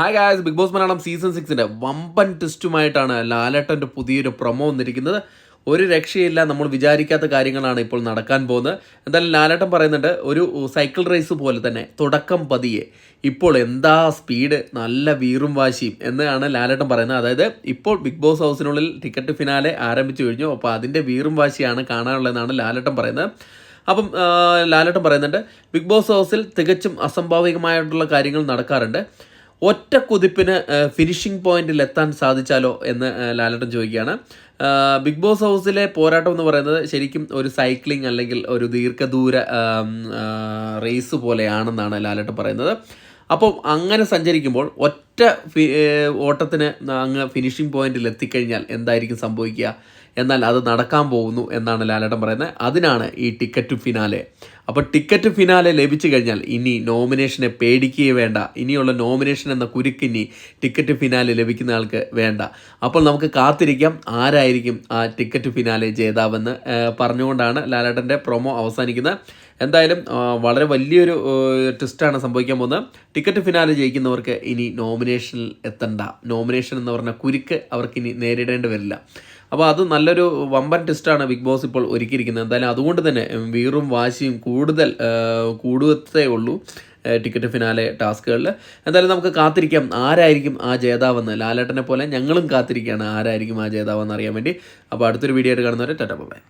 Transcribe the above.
Hi guys Bigg Boss Malayalam season സിക്സിന്റെ വമ്പൻ ട്വിസ്റ്റുമായിട്ടാണ് ലാലേട്ടന്റെ പുതിയൊരു പ്രൊമോ വന്നിരിക്കുന്നത്. ഒരു രക്ഷയില്ല നമ്മൾ വിചാരിക്കാത്ത കാര്യങ്ങളാണ് ഇപ്പോൾ നടക്കാൻ പോകുന്നത്. എന്തായാലും ലാലേട്ടൻ പറയുന്നുണ്ട് ഒരു സൈക്കിൾ റേസ് പോലെ തന്നെ തുടക്കം പതിയെ. ഇപ്പോൾ എന്താ സ്പീഡ് നല്ല വീറും വാശിയും എന്നാണ് ലാലേട്ടൻ പറയുന്നത്. അതായത് ഇപ്പോൾ ബിഗ് ബോസ് ഹൗസിനുള്ളിൽ ടിക്കറ്റ് ഫിനാലെ ആരംഭിച്ചു കഴിഞ്ഞു. അപ്പോൾ അതിന്റെ വീറും വാശിയാണ് കാണാനുള്ളതെന്നാണ് ലാലേട്ടൻ പറയുന്നത്. അപ്പം ലാലേട്ടൻ പറയുന്നുണ്ട് ബിഗ് ബോസ് ഹൗസിൽ തികച്ചും അസംഭാവികമായിട്ടുള്ള കാര്യങ്ങൾ നടക്കാറുണ്ട്. ഒറ്റ കുതിപ്പിന് ഫിനിഷിംഗ് പോയിന്റിൽ എത്താൻ സാധിച്ചാലോ എന്ന് ലാലട്ടൻ ചോദിക്കുകയാണ്. ബിഗ് ബോസ് ഹൗസിലെ പോരാട്ടം എന്ന് പറയുന്നത് ശരിക്കും ഒരു സൈക്ലിംഗ് അല്ലെങ്കിൽ ഒരു ദീർഘദൂര റേസ് പോലെയാണെന്നാണ് ലാലട്ടൻ പറയുന്നത്. അപ്പം അങ്ങനെ സഞ്ചരിക്കുമ്പോൾ ഒറ്റ ഓട്ടത്തിന് അങ്ങ് ഫിനിഷിംഗ് പോയിന്റിൽ എത്തിക്കഴിഞ്ഞാൽ എന്തായിരിക്കും സംഭവിക്കുക? എന്നാൽ അത് നടക്കാൻ പോകുന്നു എന്നാണ് ലാലേട്ടൻ പറയുന്നത്. അതിനാണ് ഈ ടിക്കറ്റ് ഫിനാലെ അപ്പോൾ ടിക്കറ്റ് ഫിനാലെ ലഭിച്ചു കഴിഞ്ഞാൽ ഇനി നോമിനേഷനെ പേടിക്കുകയേ വേണ്ട. ഇനിയുള്ള നോമിനേഷൻ എന്ന കുരുക്കിനി ടിക്കറ്റ് ഫിനാലെ ലഭിക്കുന്ന ആൾക്ക് വേണ്ട. അപ്പോൾ നമുക്ക് കാത്തിരിക്കാം. ആരായിരിക്കും ആ ടിക്കറ്റ് ഫിനാലെ ജേതാവെന്ന് പറഞ്ഞുകൊണ്ടാണ് ലാലേട്ടന്റെ പ്രൊമോ അവസാനിക്കുന്നത്. എന്തായാലും വളരെ വലിയൊരു ട്വിസ്റ്റാണ് സംഭവിക്കാൻ പോകുന്നത്. ടിക്കറ്റ് ഫിനാലെ ജയിക്കുന്നവർക്ക് ഇനി നോമിനേഷനിൽ എത്തണ്ട. നോമിനേഷൻ എന്ന് പറഞ്ഞ കുരുക്ക് അവർക്ക് ഇനി നേരിടേണ്ടി വരില്ല. അപ്പോൾ അത് നല്ലൊരു വമ്പൻ ടെസ്റ്റാണ് ബിഗ് ബോസ് ഇപ്പോൾ ഒരുക്കിയിരിക്കുന്നത്. എന്തായാലും അതുകൊണ്ട് തന്നെ വീറും വാശിയും കൂടുതൽ ആ, ഉള്ളൂ ടിക്കറ്റ് ഫിനാലെ ടാസ്കുകളിൽ. എന്തായാലും നമുക്ക് കാത്തിരിക്കാം. ആരായിരിക്കും ആ ജേതാവെന്ന്? ലാലേട്ടനെ പോലെ ഞങ്ങളും കാത്തിരിക്കുകയാണ്. ആരായിരിക്കും ആ ജേതാവെന്ന് അറിയാൻ വേണ്ടി. അപ്പോൾ അടുത്തൊരു വീഡിയോ ആയിട്ട് കാണുന്നവരെ ടാറ്റ ബൈ.